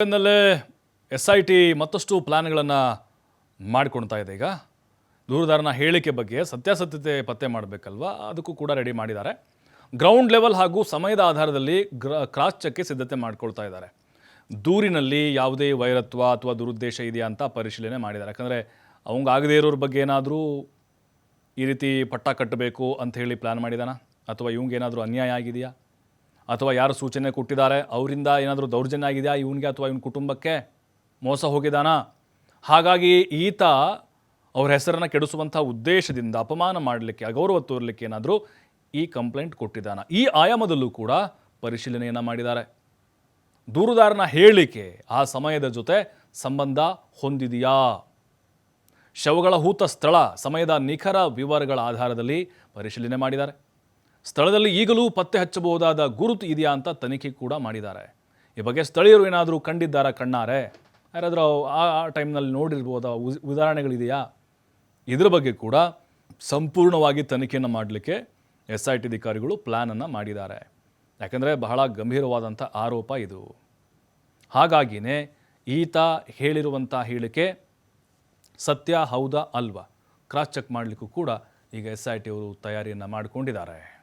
ಬೆನ್ನಲ್ಲೇ S I T ಮತ್ತಷ್ಟು ಪ್ಲ್ಯಾನ್ಗಳನ್ನು ಮಾಡಿಕೊಳ್ತಾ ಇದೆ ಈಗ. ದೂರದಾರನ ಹೇಳಿಕೆ ಬಗ್ಗೆ ಸತ್ಯಾಸತ್ಯತೆ ಪತ್ತೆ ಮಾಡಬೇಕಲ್ವಾ? ಅದಕ್ಕೂ ಕೂಡ ರೆಡಿ ಮಾಡಿದ್ದಾರೆ. ಗ್ರೌಂಡ್ ಲೆವೆಲ್ ಹಾಗೂ ಸಮಯದ ಆಧಾರದಲ್ಲಿ ಗ್ರ ಕ್ರಾಸ್ ಚೆಕ್ಗೆ ಸಿದ್ಧತೆ ಮಾಡ್ಕೊಳ್ತಾ ಇದ್ದಾರೆ. ದೂರಿನಲ್ಲಿ ಯಾವುದೇ ವೈರತ್ವ ಅಥವಾ ದುರುದ್ದೇಶ ಇದೆಯಾ ಅಂತ ಪರಿಶೀಲನೆ ಮಾಡಿದ್ದಾರೆ. ಯಾಕಂದರೆ ಅವಂಗಾಗದೇ ಇರೋರ ಬಗ್ಗೆ ಏನಾದರೂ ಈ ರೀತಿ ಪಟ್ಟ ಕಟ್ಟಬೇಕು ಅಂತ ಹೇಳಿ ಪ್ಲ್ಯಾನ್ ಮಾಡಿದಾನ ಅಥವಾ ಇವಂಗೇನಾದರೂ ಅನ್ಯಾಯ ಆಗಿದೆಯಾ? ಅಥವಾ ಯಾರು ಸೂಚನೆ ಕೊಟ್ಟಿದ್ದಾರೆ, ಅವರಿಂದ ಏನಾದರೂ ದೌರ್ಜನ್ಯ ಆಗಿದೆಯಾ? ಇವನಿಗೆ ಅಥವಾ ಇವನ ಕುಟುಂಬಕ್ಕೆ ಮೋಸ ಹೋಗಿದಾನಾ ಹಾಗಾಗಿ ಈತ ಅವ್ರ ಹೆಸರನ್ನು ಕೆಡಿಸುವಂಥ ಉದ್ದೇಶದಿಂದ ಅಪಮಾನ ಮಾಡಲಿಕ್ಕೆ, ಅಗೌರವ ತೋರಲಿಕ್ಕೆ ಏನಾದರೂ ಈ ಕಂಪ್ಲೇಂಟ್ ಕೊಟ್ಟಿದ್ದಾನ? ಈ ಆಯಾಮದಲ್ಲೂ ಕೂಡ ಪರಿಶೀಲನೆಯನ್ನು ಮಾಡಿದ್ದಾರೆ. ದೂರುದಾರನ ಹೇಳಿಕೆ ಆ ಸಮಯದ ಜೊತೆ ಸಂಬಂಧ ಹೊಂದಿದೆಯಾ? ಶವಗಳ ಹೂತ ಸ್ಥಳ, ಸಮಯದ ನಿಖರ ವಿವರಗಳ ಆಧಾರದಲ್ಲಿ ಪರಿಶೀಲನೆ ಮಾಡಿದ್ದಾರೆ. ಸ್ಥಳದಲ್ಲಿ ಈಗಲೂ ಪತ್ತೆ ಹಚ್ಚಬಹುದಾದ ಗುರುತು ಇದೆಯಾ ಅಂತ ತನಿಖೆ ಕೂಡ ಮಾಡಿದ್ದಾರೆ. ಈ ಬಗ್ಗೆ ಸ್ಥಳೀಯರು ಏನಾದರೂ ಕಂಡಿದ್ದಾರಾ ಕಣ್ಣಾರೆ? ಯಾರಾದರೂ ಆ ಟೈಮ್ನಲ್ಲಿ ನೋಡಿರ್ಬೋದಾ? ಉದಾಹರಣೆಗಳಿದೆಯಾ? ಇದ್ರ ಬಗ್ಗೆ ಕೂಡ ಸಂಪೂರ್ಣವಾಗಿ ತನಿಖೆಯನ್ನು ಮಾಡಲಿಕ್ಕೆ ಎಸ್ ಐ ಟಿ ಅಧಿಕಾರಿಗಳು ಪ್ಲ್ಯಾನನ್ನು ಮಾಡಿದ್ದಾರೆ. ಯಾಕಂದರೆ ಬಹಳ ಗಂಭೀರವಾದಂಥ ಆರೋಪ ಇದು. ಹಾಗಾಗಿಯೇ ಈತ ಹೇಳಿರುವಂಥ ಹೇಳಿಕೆ ಸತ್ಯ, ಹೌದಾ, ಅಲ್ವಾ? ಕ್ರಾಸ್ ಚೆಕ್ ಮಾಡಲಿಕ್ಕೂ ಕೂಡ ಈಗ ಎಸ್ ಐ ಟಿ ಅವರು ತಯಾರಿಯನ್ನು ಮಾಡಿಕೊಂಡಿದ್ದಾರೆ.